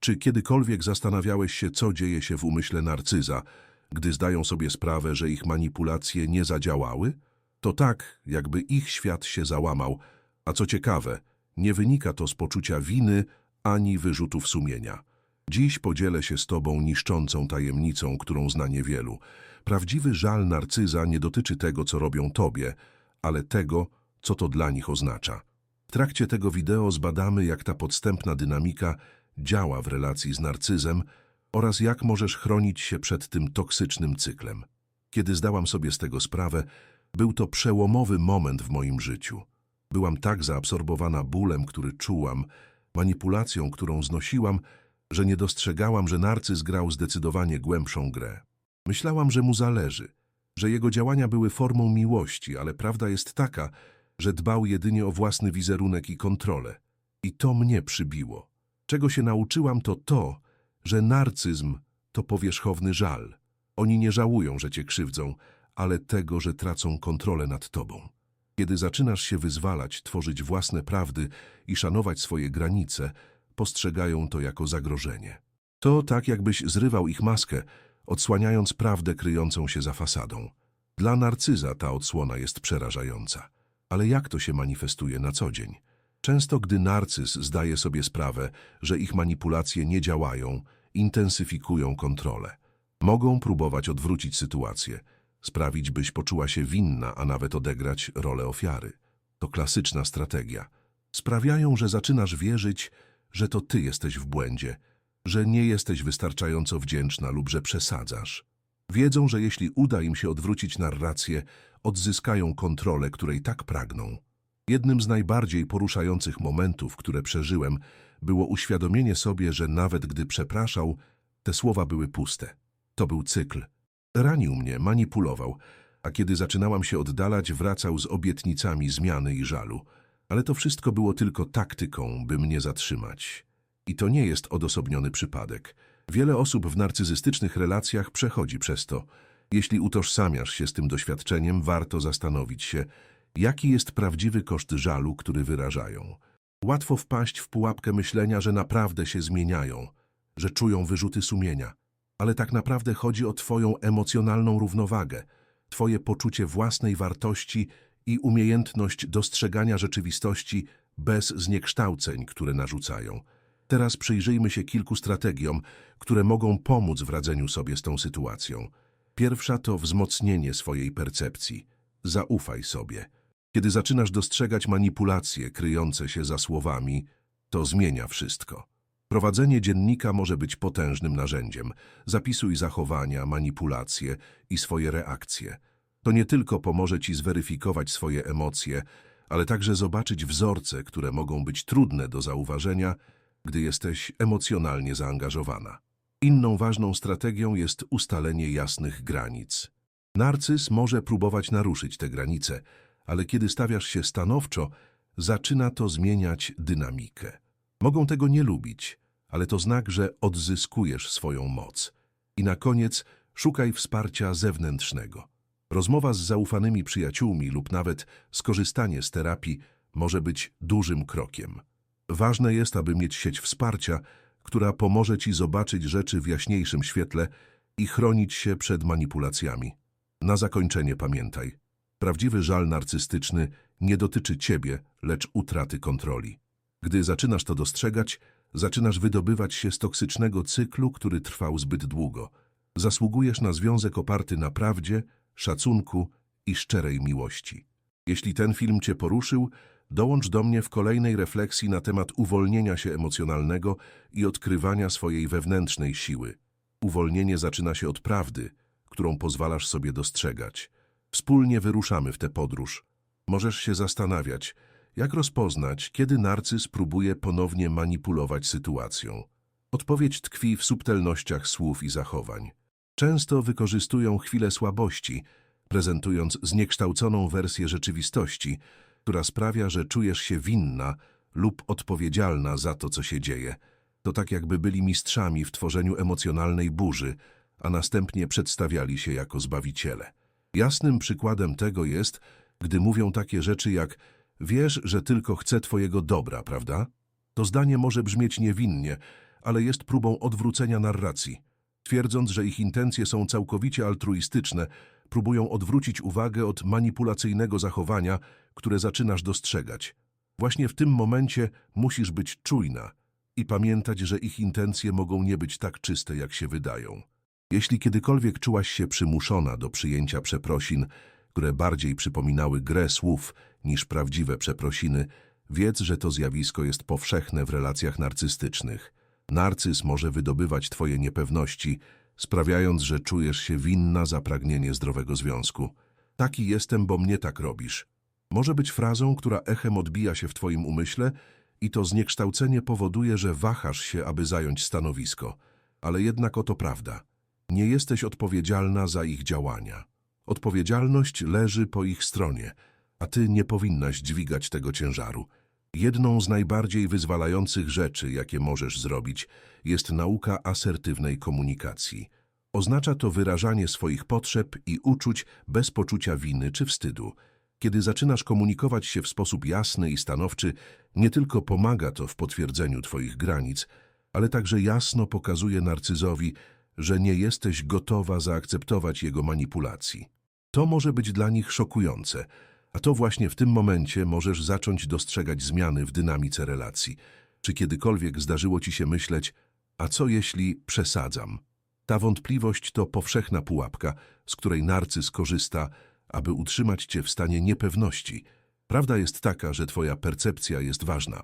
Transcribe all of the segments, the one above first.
Czy kiedykolwiek zastanawiałeś się, co dzieje się w umyśle narcyza, gdy zdają sobie sprawę, że ich manipulacje nie zadziałały? To tak, jakby ich świat się załamał, a co ciekawe, nie wynika to z poczucia winy ani wyrzutów sumienia. Dziś podzielę się z Tobą niszczącą tajemnicą, którą zna niewielu. Prawdziwy żal narcyza nie dotyczy tego, co robią Tobie, ale tego, co to dla nich oznacza. W trakcie tego wideo zbadamy, jak ta podstępna dynamika działa w relacji z narcyzem oraz jak możesz chronić się przed tym toksycznym cyklem. Kiedy zdałam sobie z tego sprawę, był to przełomowy moment w moim życiu. Byłam tak zaabsorbowana bólem, który czułam, manipulacją, którą znosiłam, że nie dostrzegałam, że narcyz grał zdecydowanie głębszą grę. Myślałam, że mu zależy, że jego działania były formą miłości, ale prawda jest taka, że dbał jedynie o własny wizerunek i kontrolę. I to mnie przybiło. Czego się nauczyłam, to to, że narcyzm to powierzchowny żal. Oni nie żałują, że cię krzywdzą, ale tego, że tracą kontrolę nad tobą. Kiedy zaczynasz się wyzwalać, tworzyć własne prawdy i szanować swoje granice, postrzegają to jako zagrożenie. To tak, jakbyś zrywał ich maskę, odsłaniając prawdę kryjącą się za fasadą. Dla narcyza ta odsłona jest przerażająca. Ale jak to się manifestuje na co dzień? Często, gdy narcyz zdaje sobie sprawę, że ich manipulacje nie działają, intensyfikują kontrolę. Mogą próbować odwrócić sytuację, sprawić, byś poczuła się winna, a nawet odegrać rolę ofiary. To klasyczna strategia. Sprawiają, że zaczynasz wierzyć, że to ty jesteś w błędzie, że nie jesteś wystarczająco wdzięczna lub że przesadzasz. Wiedzą, że jeśli uda im się odwrócić narrację, odzyskają kontrolę, której tak pragną. Jednym z najbardziej poruszających momentów, które przeżyłem, było uświadomienie sobie, że nawet gdy przepraszał, te słowa były puste. To był cykl. Ranił mnie, manipulował, a kiedy zaczynałam się oddalać, wracał z obietnicami zmiany i żalu. Ale to wszystko było tylko taktyką, by mnie zatrzymać. I to nie jest odosobniony przypadek. Wiele osób w narcyzystycznych relacjach przechodzi przez to. Jeśli utożsamiasz się z tym doświadczeniem, warto zastanowić się, jaki jest prawdziwy koszt żalu, który wyrażają. Łatwo wpaść w pułapkę myślenia, że naprawdę się zmieniają, że czują wyrzuty sumienia, ale tak naprawdę chodzi o Twoją emocjonalną równowagę, Twoje poczucie własnej wartości i umiejętność dostrzegania rzeczywistości bez zniekształceń, które narzucają. Teraz przyjrzyjmy się kilku strategiom, które mogą pomóc w radzeniu sobie z tą sytuacją. Pierwsza to wzmocnienie swojej percepcji. Zaufaj sobie. Kiedy zaczynasz dostrzegać manipulacje kryjące się za słowami, to zmienia wszystko. Prowadzenie dziennika może być potężnym narzędziem. Zapisuj zachowania, manipulacje i swoje reakcje. To nie tylko pomoże ci zweryfikować swoje emocje, ale także zobaczyć wzorce, które mogą być trudne do zauważenia, gdy jesteś emocjonalnie zaangażowana. Inną ważną strategią jest ustalenie jasnych granic. Narcyz może próbować naruszyć te granice, ale kiedy stawiasz się stanowczo, zaczyna to zmieniać dynamikę. Mogą tego nie lubić, ale to znak, że odzyskujesz swoją moc. I na koniec szukaj wsparcia zewnętrznego. Rozmowa z zaufanymi przyjaciółmi lub nawet skorzystanie z terapii może być dużym krokiem. Ważne jest, aby mieć sieć wsparcia, która pomoże Ci zobaczyć rzeczy w jaśniejszym świetle i chronić się przed manipulacjami. Na zakończenie pamiętaj, prawdziwy żal narcystyczny nie dotyczy Ciebie, lecz utraty kontroli. Gdy zaczynasz to dostrzegać, zaczynasz wydobywać się z toksycznego cyklu, który trwał zbyt długo. Zasługujesz na związek oparty na prawdzie, szacunku i szczerej miłości. Jeśli ten film Cię poruszył, dołącz do mnie w kolejnej refleksji na temat uwolnienia się emocjonalnego i odkrywania swojej wewnętrznej siły. Uwolnienie zaczyna się od prawdy, którą pozwalasz sobie dostrzegać. Wspólnie wyruszamy w tę podróż. Możesz się zastanawiać, jak rozpoznać, kiedy narcyz próbuje ponownie manipulować sytuacją. Odpowiedź tkwi w subtelnościach słów i zachowań. Często wykorzystują chwilę słabości, prezentując zniekształconą wersję rzeczywistości, która sprawia, że czujesz się winna lub odpowiedzialna za to, co się dzieje. To tak jakby byli mistrzami w tworzeniu emocjonalnej burzy, a następnie przedstawiali się jako zbawiciele. Jasnym przykładem tego jest, gdy mówią takie rzeczy jak wiesz, że tylko chcę twojego dobra, prawda? To zdanie może brzmieć niewinnie, ale jest próbą odwrócenia narracji. Twierdząc, że ich intencje są całkowicie altruistyczne, próbują odwrócić uwagę od manipulacyjnego zachowania, które zaczynasz dostrzegać. Właśnie w tym momencie musisz być czujna i pamiętać, że ich intencje mogą nie być tak czyste, jak się wydają. Jeśli kiedykolwiek czułaś się przymuszona do przyjęcia przeprosin, które bardziej przypominały grę słów niż prawdziwe przeprosiny, wiedz, że to zjawisko jest powszechne w relacjach narcystycznych. Narcyz może wydobywać twoje niepewności, sprawiając, że czujesz się winna za pragnienie zdrowego związku. Taki jestem, bo mnie tak robisz. Może być frazą, która echem odbija się w twoim umyśle i to zniekształcenie powoduje, że wahasz się, aby zająć stanowisko. Ale jednak oto prawda. Nie jesteś odpowiedzialna za ich działania. Odpowiedzialność leży po ich stronie, a ty nie powinnaś dźwigać tego ciężaru. Jedną z najbardziej wyzwalających rzeczy, jakie możesz zrobić, jest nauka asertywnej komunikacji. Oznacza to wyrażanie swoich potrzeb i uczuć bez poczucia winy czy wstydu. Kiedy zaczynasz komunikować się w sposób jasny i stanowczy, nie tylko pomaga to w potwierdzeniu twoich granic, ale także jasno pokazuje narcyzowi, że nie jesteś gotowa zaakceptować jego manipulacji. To może być dla nich szokujące, a to właśnie w tym momencie możesz zacząć dostrzegać zmiany w dynamice relacji. Czy kiedykolwiek zdarzyło ci się myśleć, a co jeśli przesadzam? Ta wątpliwość to powszechna pułapka, z której narcyz korzysta, aby utrzymać cię w stanie niepewności. Prawda jest taka, że twoja percepcja jest ważna.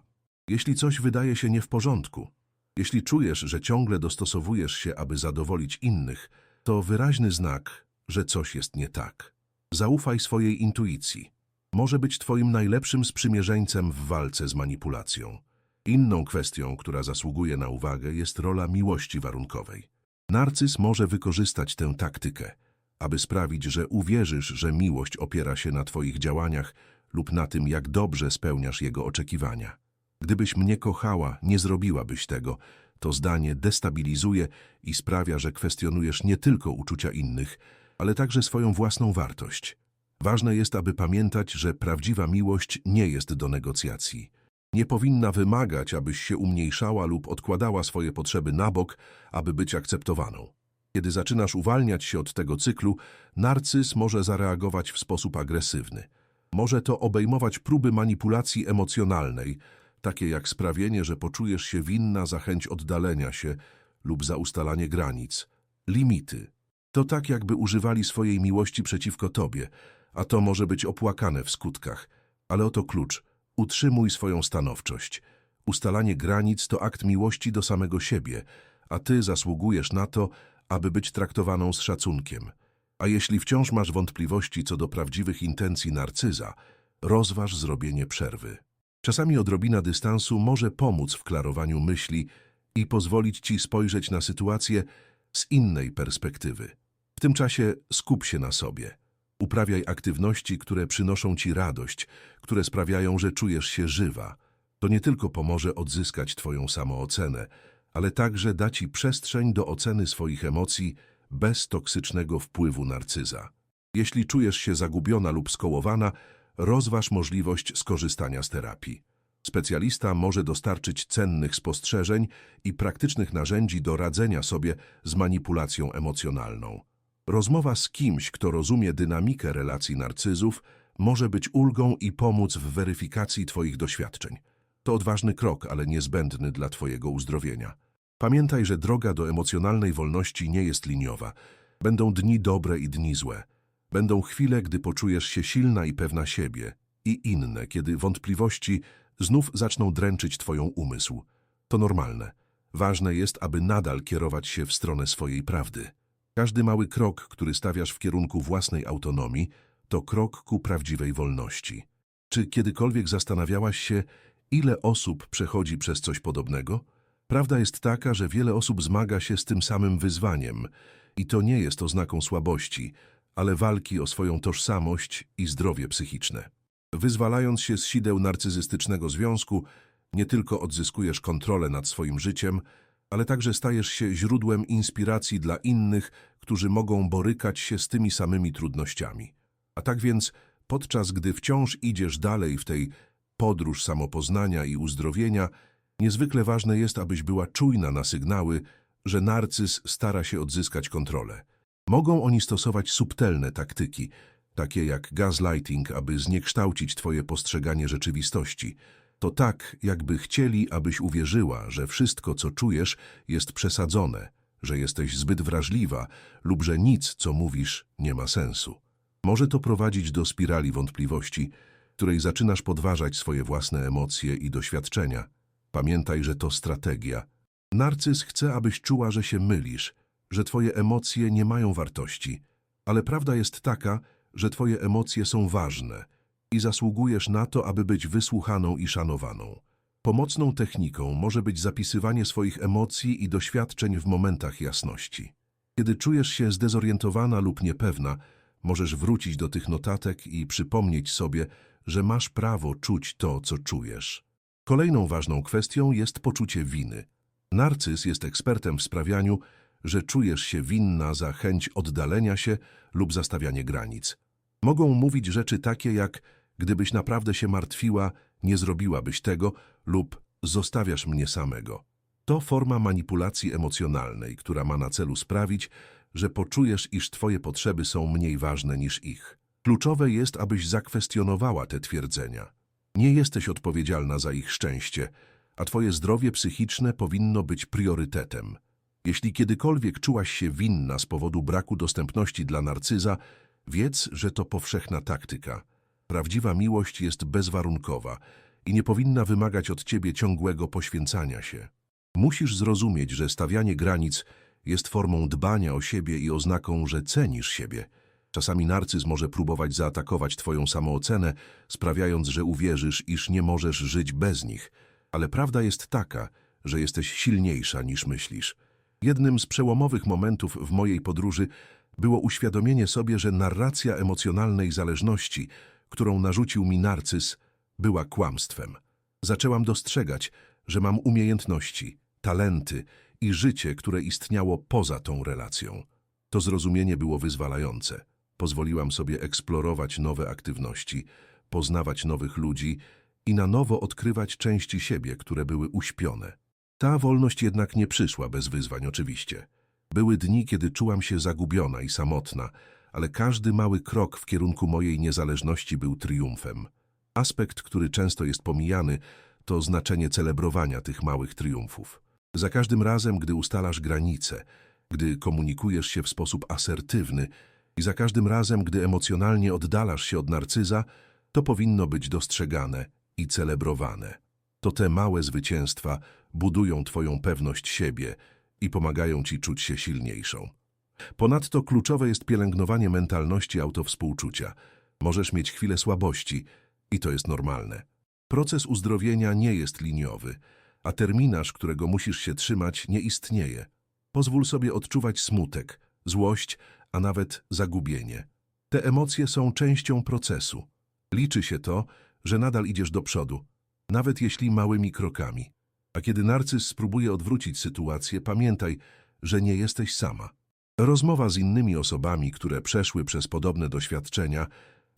Jeśli coś wydaje się nie w porządku, jeśli czujesz, że ciągle dostosowujesz się, aby zadowolić innych, to wyraźny znak, że coś jest nie tak. Zaufaj swojej intuicji. Może być twoim najlepszym sprzymierzeńcem w walce z manipulacją. Inną kwestią, która zasługuje na uwagę, jest rola miłości warunkowej. Narcyz może wykorzystać tę taktykę, aby sprawić, że uwierzysz, że miłość opiera się na twoich działaniach lub na tym, jak dobrze spełniasz jego oczekiwania. Gdybyś mnie kochała, nie zrobiłabyś tego. To zdanie destabilizuje i sprawia, że kwestionujesz nie tylko uczucia innych, ale także swoją własną wartość. Ważne jest, aby pamiętać, że prawdziwa miłość nie jest do negocjacji. Nie powinna wymagać, abyś się umniejszała lub odkładała swoje potrzeby na bok, aby być akceptowaną. Kiedy zaczynasz uwalniać się od tego cyklu, narcyz może zareagować w sposób agresywny. Może to obejmować próby manipulacji emocjonalnej, takie jak sprawienie, że poczujesz się winna za chęć oddalenia się lub za ustalanie granic. Limity. To tak, jakby używali swojej miłości przeciwko tobie, a to może być opłakane w skutkach. Ale oto klucz. Utrzymuj swoją stanowczość. Ustalanie granic to akt miłości do samego siebie, a ty zasługujesz na to, aby być traktowaną z szacunkiem. A jeśli wciąż masz wątpliwości co do prawdziwych intencji narcyza, rozważ zrobienie przerwy. Czasami odrobina dystansu może pomóc w klarowaniu myśli i pozwolić ci spojrzeć na sytuację z innej perspektywy. W tym czasie skup się na sobie. Uprawiaj aktywności, które przynoszą ci radość, które sprawiają, że czujesz się żywa. To nie tylko pomoże odzyskać twoją samoocenę, ale także da ci przestrzeń do oceny swoich emocji bez toksycznego wpływu narcyza. Jeśli czujesz się zagubiona lub skołowana, rozważ możliwość skorzystania z terapii. Specjalista może dostarczyć cennych spostrzeżeń i praktycznych narzędzi do radzenia sobie z manipulacją emocjonalną. Rozmowa z kimś, kto rozumie dynamikę relacji narcyzów, może być ulgą i pomóc w weryfikacji Twoich doświadczeń. To odważny krok, ale niezbędny dla Twojego uzdrowienia. Pamiętaj, że droga do emocjonalnej wolności nie jest liniowa. Będą dni dobre i dni złe. Będą chwile, gdy poczujesz się silna i pewna siebie, i inne, kiedy wątpliwości znów zaczną dręczyć Twoją umysł. To normalne. Ważne jest, aby nadal kierować się w stronę swojej prawdy. Każdy mały krok, który stawiasz w kierunku własnej autonomii, to krok ku prawdziwej wolności. Czy kiedykolwiek zastanawiałaś się, ile osób przechodzi przez coś podobnego? Prawda jest taka, że wiele osób zmaga się z tym samym wyzwaniem i to nie jest oznaką słabości, ale walki o swoją tożsamość i zdrowie psychiczne. Wyzwalając się z sideł narcyzystycznego związku, nie tylko odzyskujesz kontrolę nad swoim życiem, ale także stajesz się źródłem inspiracji dla innych, którzy mogą borykać się z tymi samymi trudnościami. A tak więc, podczas gdy wciąż idziesz dalej w tej podróż samopoznania i uzdrowienia, Niezwykle ważne jest, abyś była czujna na sygnały, że narcyz stara się odzyskać kontrolę. Mogą oni stosować subtelne taktyki, takie jak gaslighting, aby zniekształcić twoje postrzeganie rzeczywistości. To tak, jakby chcieli, abyś uwierzyła, że wszystko, co czujesz, jest przesadzone, że jesteś zbyt wrażliwa lub że nic, co mówisz, nie ma sensu. Może to prowadzić do spirali wątpliwości, której zaczynasz podważać swoje własne emocje i doświadczenia. Pamiętaj, że to strategia. Narcyz chce, abyś czuła, że się mylisz, że twoje emocje nie mają wartości, ale prawda jest taka, że twoje emocje są ważne i zasługujesz na to, aby być wysłuchaną i szanowaną. Pomocną techniką może być zapisywanie swoich emocji i doświadczeń w momentach jasności. Kiedy czujesz się zdezorientowana lub niepewna, możesz wrócić do tych notatek i przypomnieć sobie, że masz prawo czuć to, co czujesz. Kolejną ważną kwestią jest poczucie winy. Narcyz jest ekspertem w sprawianiu, że czujesz się winna za chęć oddalenia się lub zastawianie granic. Mogą mówić rzeczy takie jak gdybyś naprawdę się martwiła, nie zrobiłabyś tego lub zostawiasz mnie samego. To forma manipulacji emocjonalnej, która ma na celu sprawić, że poczujesz, iż twoje potrzeby są mniej ważne niż ich. Kluczowe jest, abyś zakwestionowała te twierdzenia. Nie jesteś odpowiedzialna za ich szczęście, a twoje zdrowie psychiczne powinno być priorytetem. Jeśli kiedykolwiek czułaś się winna z powodu braku dostępności dla narcyza, wiedz, że to powszechna taktyka. Prawdziwa miłość jest bezwarunkowa i nie powinna wymagać od ciebie ciągłego poświęcania się. Musisz zrozumieć, że stawianie granic jest formą dbania o siebie i oznaką, że cenisz siebie. Czasami narcyz może próbować zaatakować twoją samoocenę, sprawiając, że uwierzysz, iż nie możesz żyć bez nich. Ale prawda jest taka, że jesteś silniejsza niż myślisz. Jednym z przełomowych momentów w mojej podróży było uświadomienie sobie, że narracja emocjonalnej zależności, którą narzucił mi narcyz, była kłamstwem. Zaczęłam dostrzegać, że mam umiejętności, talenty i życie, które istniało poza tą relacją. To zrozumienie było wyzwalające. Pozwoliłam sobie eksplorować nowe aktywności, poznawać nowych ludzi i na nowo odkrywać części siebie, które były uśpione. Ta wolność jednak nie przyszła bez wyzwań, oczywiście. Były dni, kiedy czułam się zagubiona i samotna, ale każdy mały krok w kierunku mojej niezależności był triumfem. Aspekt, który często jest pomijany, to znaczenie celebrowania tych małych triumfów. Za każdym razem, gdy ustalasz granice, gdy komunikujesz się w sposób asertywny i za każdym razem, gdy emocjonalnie oddalasz się od narcyza, to powinno być dostrzegane i celebrowane. To te małe zwycięstwa budują Twoją pewność siebie i pomagają Ci czuć się silniejszą. Ponadto kluczowe jest pielęgnowanie mentalności autowspółczucia. Możesz mieć chwilę słabości i to jest normalne. Proces uzdrowienia nie jest liniowy, a terminarz, którego musisz się trzymać, nie istnieje. Pozwól sobie odczuwać smutek, złość, a nawet zagubienie. Te emocje są częścią procesu. Liczy się to, że nadal idziesz do przodu, nawet jeśli małymi krokami. A kiedy narcyz spróbuje odwrócić sytuację, pamiętaj, że nie jesteś sama. Rozmowa z innymi osobami, które przeszły przez podobne doświadczenia,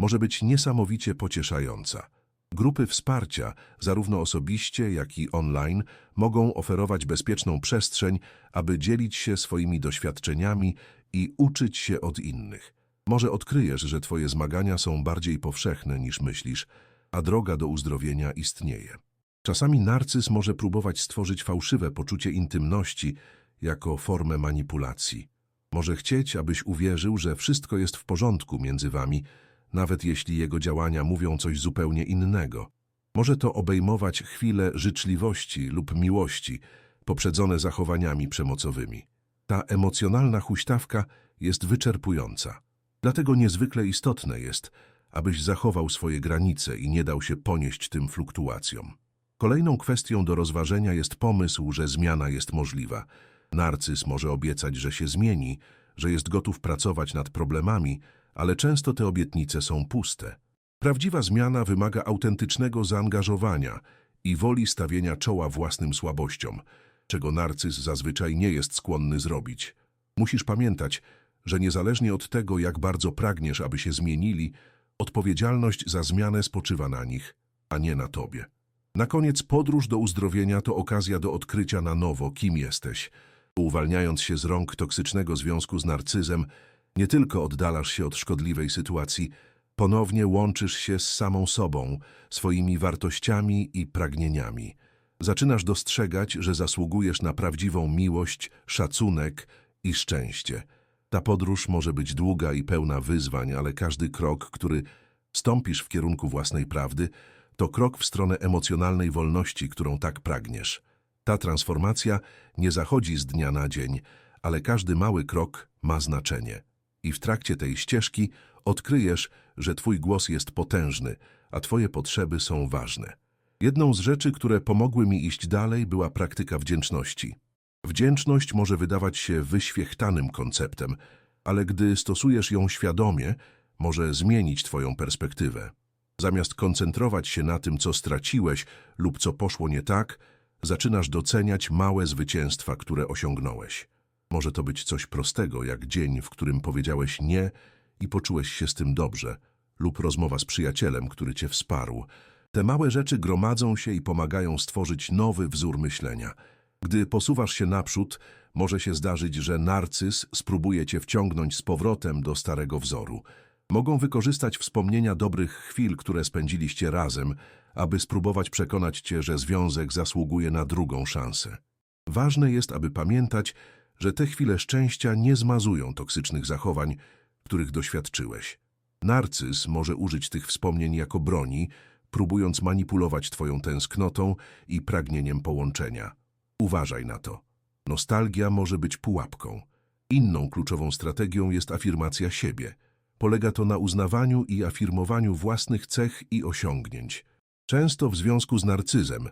może być niesamowicie pocieszająca. Grupy wsparcia, zarówno osobiście, jak i online, mogą oferować bezpieczną przestrzeń, aby dzielić się swoimi doświadczeniami i uczyć się od innych. Może odkryjesz, że Twoje zmagania są bardziej powszechne niż myślisz, a droga do uzdrowienia istnieje. Czasami narcyz może próbować stworzyć fałszywe poczucie intymności jako formę manipulacji. Może chcieć, abyś uwierzył, że wszystko jest w porządku między wami, nawet jeśli jego działania mówią coś zupełnie innego. Może to obejmować chwile życzliwości lub miłości, poprzedzone zachowaniami przemocowymi. Ta emocjonalna huśtawka jest wyczerpująca. Dlatego niezwykle istotne jest, abyś zachował swoje granice i nie dał się ponieść tym fluktuacjom. Kolejną kwestią do rozważenia jest pomysł, że zmiana jest możliwa. Narcyz może obiecać, że się zmieni, że jest gotów pracować nad problemami, ale często te obietnice są puste. Prawdziwa zmiana wymaga autentycznego zaangażowania i woli stawienia czoła własnym słabościom, czego narcyz zazwyczaj nie jest skłonny zrobić. Musisz pamiętać, że niezależnie od tego, jak bardzo pragniesz, aby się zmienili, odpowiedzialność za zmianę spoczywa na nich, a nie na tobie. Na koniec podróż do uzdrowienia to okazja do odkrycia na nowo, kim jesteś. Uwalniając się z rąk toksycznego związku z narcyzem, nie tylko oddalasz się od szkodliwej sytuacji, ponownie łączysz się z samą sobą, swoimi wartościami i pragnieniami. Zaczynasz dostrzegać, że zasługujesz na prawdziwą miłość, szacunek i szczęście. Ta podróż może być długa i pełna wyzwań, ale każdy krok, który stąpisz w kierunku własnej prawdy, to krok w stronę emocjonalnej wolności, którą tak pragniesz. Ta transformacja nie zachodzi z dnia na dzień, ale każdy mały krok ma znaczenie. I w trakcie tej ścieżki odkryjesz, że Twój głos jest potężny, a Twoje potrzeby są ważne. Jedną z rzeczy, które pomogły mi iść dalej, była praktyka wdzięczności. Wdzięczność może wydawać się wyświechtanym konceptem, ale gdy stosujesz ją świadomie, może zmienić Twoją perspektywę. Zamiast koncentrować się na tym, co straciłeś lub co poszło nie tak, zaczynasz doceniać małe zwycięstwa, które osiągnąłeś. Może to być coś prostego, jak dzień, w którym powiedziałeś nie i poczułeś się z tym dobrze, lub rozmowa z przyjacielem, który cię wsparł. Te małe rzeczy gromadzą się i pomagają stworzyć nowy wzór myślenia. Gdy posuwasz się naprzód, może się zdarzyć, że narcyz spróbuje cię wciągnąć z powrotem do starego wzoru. Mogą wykorzystać wspomnienia dobrych chwil, które spędziliście razem, aby spróbować przekonać cię, że związek zasługuje na drugą szansę. Ważne jest, aby pamiętać, że te chwile szczęścia nie zmazują toksycznych zachowań, których doświadczyłeś. Narcyz może użyć tych wspomnień jako broni, próbując manipulować twoją tęsknotą i pragnieniem połączenia. Uważaj na to. Nostalgia może być pułapką. Inną kluczową strategią jest afirmacja siebie. Polega to na uznawaniu i afirmowaniu własnych cech i osiągnięć. Często w związku z narcyzem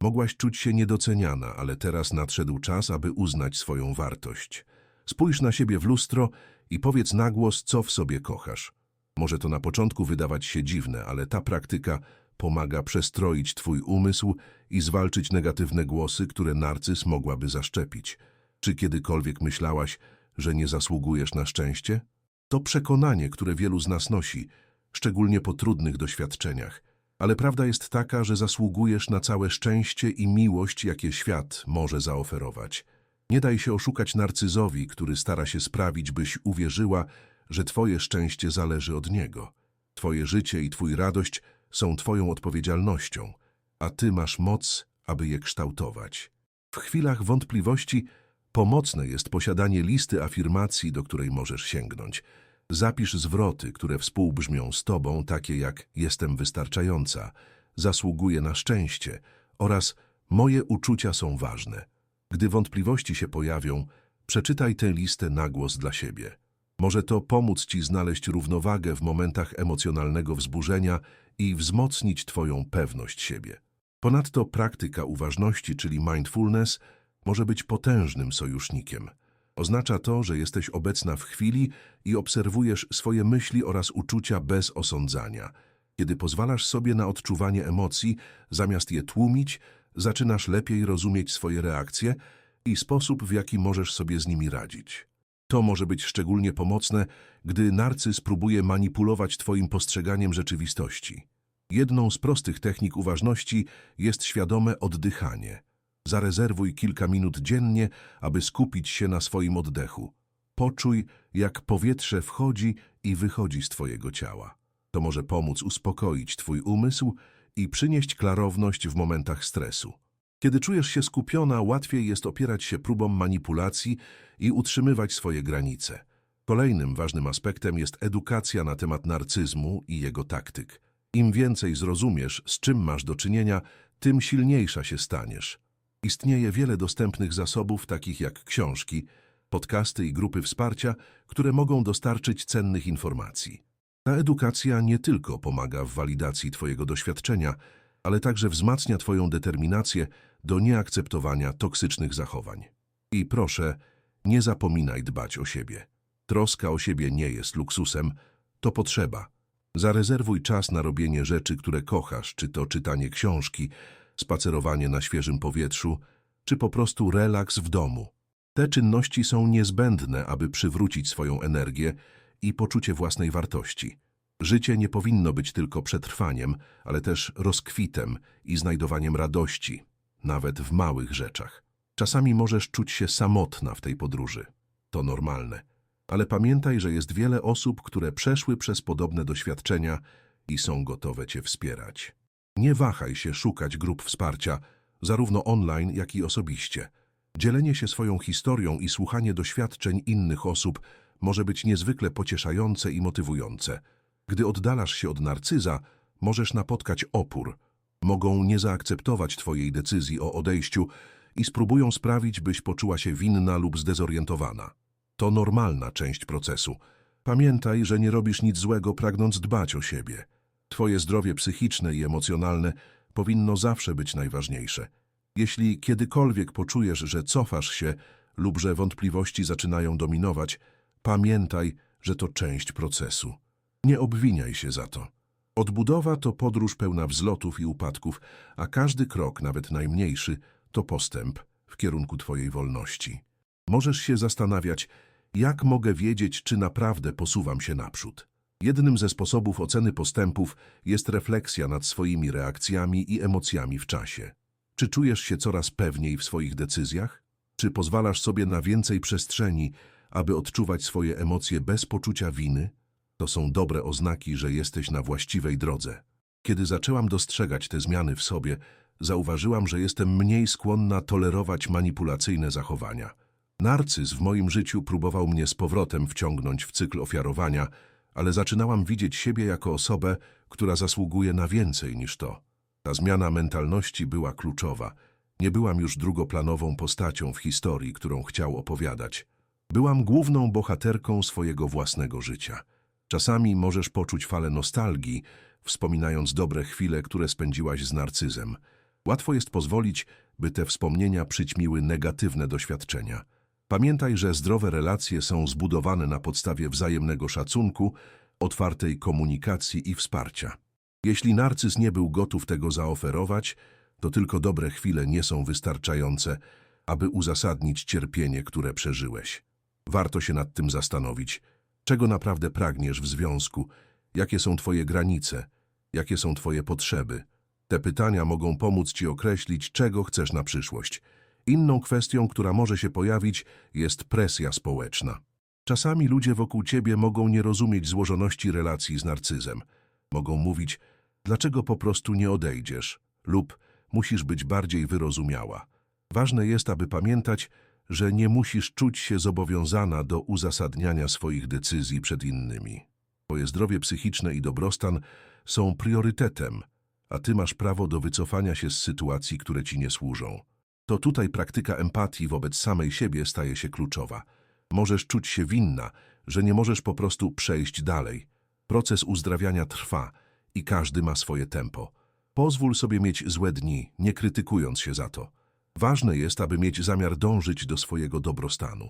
mogłaś czuć się niedoceniana, ale teraz nadszedł czas, aby uznać swoją wartość. Spójrz na siebie w lustro i powiedz na głos, co w sobie kochasz. Może to na początku wydawać się dziwne, ale ta praktyka pomaga przestroić twój umysł i zwalczyć negatywne głosy, które narcyz mogłaby zaszczepić. Czy kiedykolwiek myślałaś, że nie zasługujesz na szczęście? To przekonanie, które wielu z nas nosi, szczególnie po trudnych doświadczeniach. Ale prawda jest taka, że zasługujesz na całe szczęście i miłość, jakie świat może zaoferować. Nie daj się oszukać narcyzowi, który stara się sprawić, byś uwierzyła, że twoje szczęście zależy od niego. Twoje życie i twój radość są twoją odpowiedzialnością, a ty masz moc, aby je kształtować. W chwilach wątpliwości pomocne jest posiadanie listy afirmacji, do której możesz sięgnąć. Zapisz zwroty, które współbrzmią z tobą, takie jak jestem wystarczająca, zasługuję na szczęście oraz moje uczucia są ważne. Gdy wątpliwości się pojawią, przeczytaj tę listę na głos dla siebie. Może to pomóc ci znaleźć równowagę w momentach emocjonalnego wzburzenia i wzmocnić twoją pewność siebie. Ponadto praktyka uważności, czyli mindfulness, może być potężnym sojusznikiem. Oznacza to, że jesteś obecna w chwili i obserwujesz swoje myśli oraz uczucia bez osądzania. Kiedy pozwalasz sobie na odczuwanie emocji, zamiast je tłumić, zaczynasz lepiej rozumieć swoje reakcje i sposób, w jaki możesz sobie z nimi radzić. To może być szczególnie pomocne, gdy narcyz próbuje manipulować twoim postrzeganiem rzeczywistości. Jedną z prostych technik uważności jest świadome oddychanie. Zarezerwuj kilka minut dziennie, aby skupić się na swoim oddechu. Poczuj, jak powietrze wchodzi i wychodzi z twojego ciała. To może pomóc uspokoić twój umysł i przynieść klarowność w momentach stresu. Kiedy czujesz się skupiona, łatwiej jest opierać się próbom manipulacji i utrzymywać swoje granice. Kolejnym ważnym aspektem jest edukacja na temat narcyzmu i jego taktyk. Im więcej zrozumiesz, z czym masz do czynienia, tym silniejsza się staniesz. Istnieje wiele dostępnych zasobów, takich jak książki, podcasty i grupy wsparcia, które mogą dostarczyć cennych informacji. Ta edukacja nie tylko pomaga w walidacji Twojego doświadczenia, ale także wzmacnia Twoją determinację do nieakceptowania toksycznych zachowań. I proszę, nie zapominaj dbać o siebie. Troska o siebie nie jest luksusem, to potrzeba. Zarezerwuj czas na robienie rzeczy, które kochasz, czy to czytanie książki, spacerowanie na świeżym powietrzu, czy po prostu relaks w domu. Te czynności są niezbędne, aby przywrócić swoją energię i poczucie własnej wartości. Życie nie powinno być tylko przetrwaniem, ale też rozkwitem i znajdowaniem radości, nawet w małych rzeczach. Czasami możesz czuć się samotna w tej podróży. To normalne. Ale pamiętaj, że jest wiele osób, które przeszły przez podobne doświadczenia i są gotowe Cię wspierać. Nie wahaj się szukać grup wsparcia, zarówno online, jak i osobiście. Dzielenie się swoją historią i słuchanie doświadczeń innych osób może być niezwykle pocieszające i motywujące. Gdy oddalasz się od narcyza, możesz napotkać opór. Mogą nie zaakceptować Twojej decyzji o odejściu i spróbują sprawić, byś poczuła się winna lub zdezorientowana. To normalna część procesu. Pamiętaj, że nie robisz nic złego, pragnąc dbać o siebie. Twoje zdrowie psychiczne i emocjonalne powinno zawsze być najważniejsze. Jeśli kiedykolwiek poczujesz, że cofasz się lub że wątpliwości zaczynają dominować, pamiętaj, że to część procesu. Nie obwiniaj się za to. Odbudowa to podróż pełna wzlotów i upadków, a każdy krok, nawet najmniejszy, to postęp w kierunku Twojej wolności. Możesz się zastanawiać, jak mogę wiedzieć, czy naprawdę posuwam się naprzód. Jednym ze sposobów oceny postępów jest refleksja nad swoimi reakcjami i emocjami w czasie. Czy czujesz się coraz pewniej w swoich decyzjach? Czy pozwalasz sobie na więcej przestrzeni, aby odczuwać swoje emocje bez poczucia winy? To są dobre oznaki, że jesteś na właściwej drodze. Kiedy zaczęłam dostrzegać te zmiany w sobie, zauważyłam, że jestem mniej skłonna tolerować manipulacyjne zachowania. Narcyz w moim życiu próbował mnie z powrotem wciągnąć w cykl ofiarowania, ale zaczynałam widzieć siebie jako osobę, która zasługuje na więcej niż to. Ta zmiana mentalności była kluczowa. Nie byłam już drugoplanową postacią w historii, którą chciał opowiadać. Byłam główną bohaterką swojego własnego życia. Czasami możesz poczuć falę nostalgii, wspominając dobre chwile, które spędziłaś z narcyzem. Łatwo jest pozwolić, by te wspomnienia przyćmiły negatywne doświadczenia. Pamiętaj, że zdrowe relacje są zbudowane na podstawie wzajemnego szacunku, otwartej komunikacji i wsparcia. Jeśli narcyz nie był gotów tego zaoferować, to tylko dobre chwile nie są wystarczające, aby uzasadnić cierpienie, które przeżyłeś. Warto się nad tym zastanowić, czego naprawdę pragniesz w związku, jakie są Twoje granice, jakie są Twoje potrzeby. Te pytania mogą pomóc Ci określić, czego chcesz na przyszłość. Inną kwestią, która może się pojawić, jest presja społeczna. Czasami ludzie wokół Ciebie mogą nie rozumieć złożoności relacji z narcyzem. Mogą mówić, dlaczego po prostu nie odejdziesz, lub musisz być bardziej wyrozumiała. Ważne jest, aby pamiętać, że nie musisz czuć się zobowiązana do uzasadniania swoich decyzji przed innymi. Twoje zdrowie psychiczne i dobrostan są priorytetem, a Ty masz prawo do wycofania się z sytuacji, które Ci nie służą. To tutaj praktyka empatii wobec samej siebie staje się kluczowa. Możesz czuć się winna, że nie możesz po prostu przejść dalej. Proces uzdrawiania trwa i każdy ma swoje tempo. Pozwól sobie mieć złe dni, nie krytykując się za to. Ważne jest, aby mieć zamiar dążyć do swojego dobrostanu.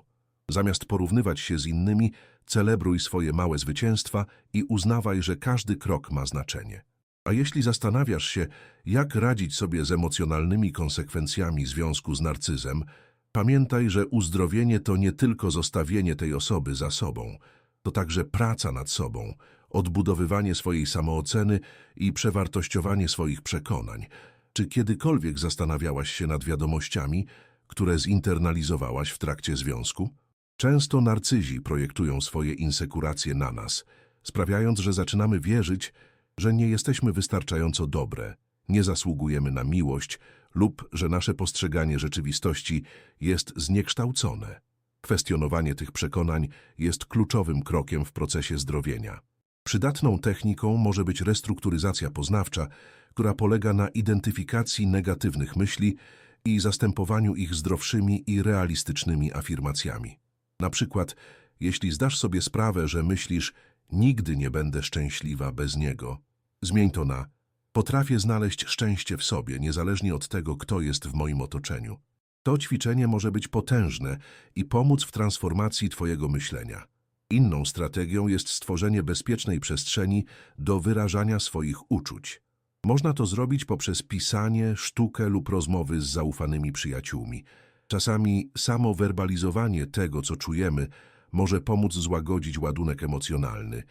Zamiast porównywać się z innymi, celebruj swoje małe zwycięstwa i uznawaj, że każdy krok ma znaczenie. A jeśli zastanawiasz się, jak radzić sobie z emocjonalnymi konsekwencjami związku z narcyzem, pamiętaj, że uzdrowienie to nie tylko zostawienie tej osoby za sobą, to także praca nad sobą, odbudowywanie swojej samooceny i przewartościowanie swoich przekonań. Czy kiedykolwiek zastanawiałaś się nad wiadomościami, które zinternalizowałaś w trakcie związku? Często narcyzi projektują swoje insekuracje na nas, sprawiając, że zaczynamy wierzyć, że nie jesteśmy wystarczająco dobre, nie zasługujemy na miłość lub że nasze postrzeganie rzeczywistości jest zniekształcone. Kwestionowanie tych przekonań jest kluczowym krokiem w procesie zdrowienia. Przydatną techniką może być restrukturyzacja poznawcza, która polega na identyfikacji negatywnych myśli i zastępowaniu ich zdrowszymi i realistycznymi afirmacjami. Na przykład, jeśli zdasz sobie sprawę, że myślisz nigdy nie będę szczęśliwa bez niego, zmień to na potrafię znaleźć szczęście w sobie, niezależnie od tego, kto jest w moim otoczeniu. To ćwiczenie może być potężne i pomóc w transformacji Twojego myślenia. Inną strategią jest stworzenie bezpiecznej przestrzeni do wyrażania swoich uczuć. Można to zrobić poprzez pisanie, sztukę lub rozmowy z zaufanymi przyjaciółmi. Czasami samo werbalizowanie tego, co czujemy, może pomóc złagodzić ładunek emocjonalny.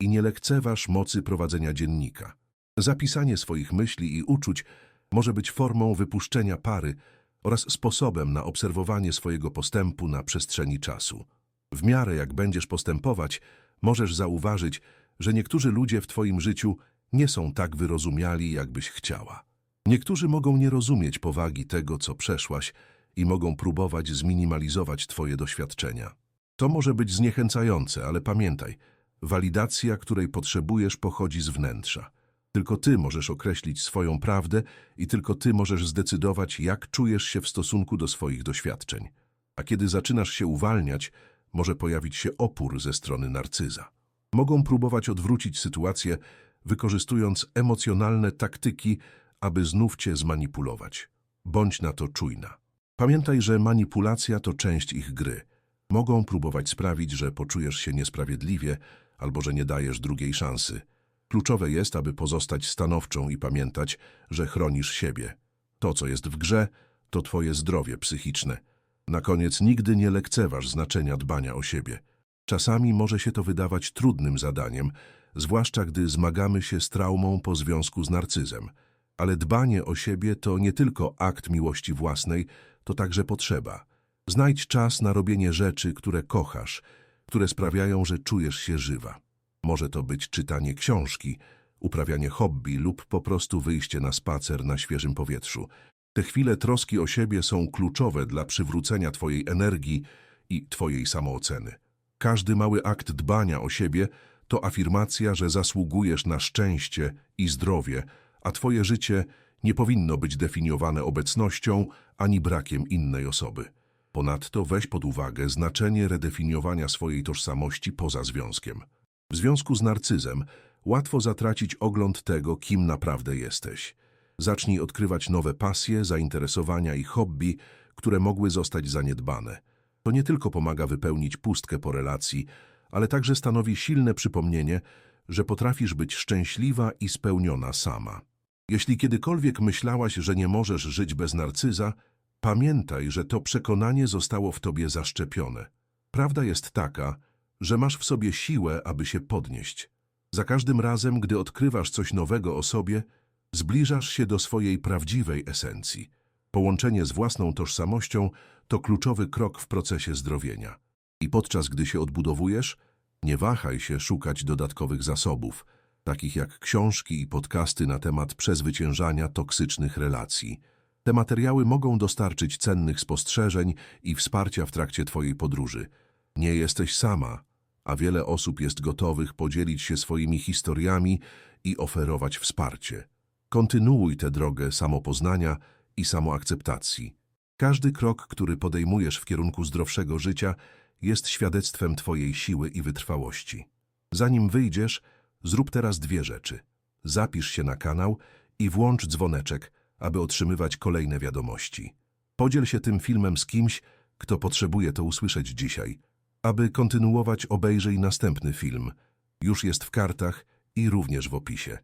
I nie lekceważ mocy prowadzenia dziennika. Zapisanie swoich myśli i uczuć może być formą wypuszczenia pary oraz sposobem na obserwowanie swojego postępu na przestrzeni czasu. W miarę jak będziesz postępować, możesz zauważyć, że niektórzy ludzie w twoim życiu nie są tak wyrozumiali, jakbyś chciała. Niektórzy mogą nie rozumieć powagi tego, co przeszłaś i mogą próbować zminimalizować twoje doświadczenia. To może być zniechęcające, ale pamiętaj, walidacja, której potrzebujesz, pochodzi z wnętrza. Tylko ty możesz określić swoją prawdę i tylko ty możesz zdecydować, jak czujesz się w stosunku do swoich doświadczeń. A kiedy zaczynasz się uwalniać, może pojawić się opór ze strony narcyza. Mogą próbować odwrócić sytuację, wykorzystując emocjonalne taktyki, aby znów cię zmanipulować. Bądź na to czujna. Pamiętaj, że manipulacja to część ich gry. Mogą próbować sprawić, że poczujesz się niesprawiedliwie albo że nie dajesz drugiej szansy. Kluczowe jest, aby pozostać stanowczą i pamiętać, że chronisz siebie. To, co jest w grze, to twoje zdrowie psychiczne. Na koniec nigdy nie lekceważ znaczenia dbania o siebie. Czasami może się to wydawać trudnym zadaniem, zwłaszcza gdy zmagamy się z traumą po związku z narcyzem. Ale dbanie o siebie to nie tylko akt miłości własnej, to także potrzeba. Znajdź czas na robienie rzeczy, które kochasz, które sprawiają, że czujesz się żywa. Może to być czytanie książki, uprawianie hobby lub po prostu wyjście na spacer na świeżym powietrzu. Te chwile troski o siebie są kluczowe dla przywrócenia Twojej energii i Twojej samooceny. Każdy mały akt dbania o siebie to afirmacja, że zasługujesz na szczęście i zdrowie, a Twoje życie nie powinno być definiowane obecnością ani brakiem innej osoby. Ponadto weź pod uwagę znaczenie redefiniowania swojej tożsamości poza związkiem. W związku z narcyzem łatwo zatracić ogląd tego, kim naprawdę jesteś. Zacznij odkrywać nowe pasje, zainteresowania i hobby, które mogły zostać zaniedbane. To nie tylko pomaga wypełnić pustkę po relacji, ale także stanowi silne przypomnienie, że potrafisz być szczęśliwa i spełniona sama. Jeśli kiedykolwiek myślałaś, że nie możesz żyć bez narcyza, pamiętaj, że to przekonanie zostało w tobie zaszczepione. Prawda jest taka, że masz w sobie siłę, aby się podnieść. Za każdym razem, gdy odkrywasz coś nowego o sobie, zbliżasz się do swojej prawdziwej esencji. Połączenie z własną tożsamością to kluczowy krok w procesie zdrowienia. I podczas gdy się odbudowujesz, nie wahaj się szukać dodatkowych zasobów, takich jak książki i podcasty na temat przezwyciężania toksycznych relacji. Te materiały mogą dostarczyć cennych spostrzeżeń i wsparcia w trakcie Twojej podróży. Nie jesteś sama, a wiele osób jest gotowych podzielić się swoimi historiami i oferować wsparcie. Kontynuuj tę drogę samopoznania i samoakceptacji. Każdy krok, który podejmujesz w kierunku zdrowszego życia, jest świadectwem Twojej siły i wytrwałości. Zanim wyjdziesz, zrób teraz dwie rzeczy. Zapisz się na kanał i włącz dzwoneczek, aby otrzymywać kolejne wiadomości. Podziel się tym filmem z kimś, kto potrzebuje to usłyszeć dzisiaj. Aby kontynuować, obejrzyj następny film. Już jest w kartach i również w opisie.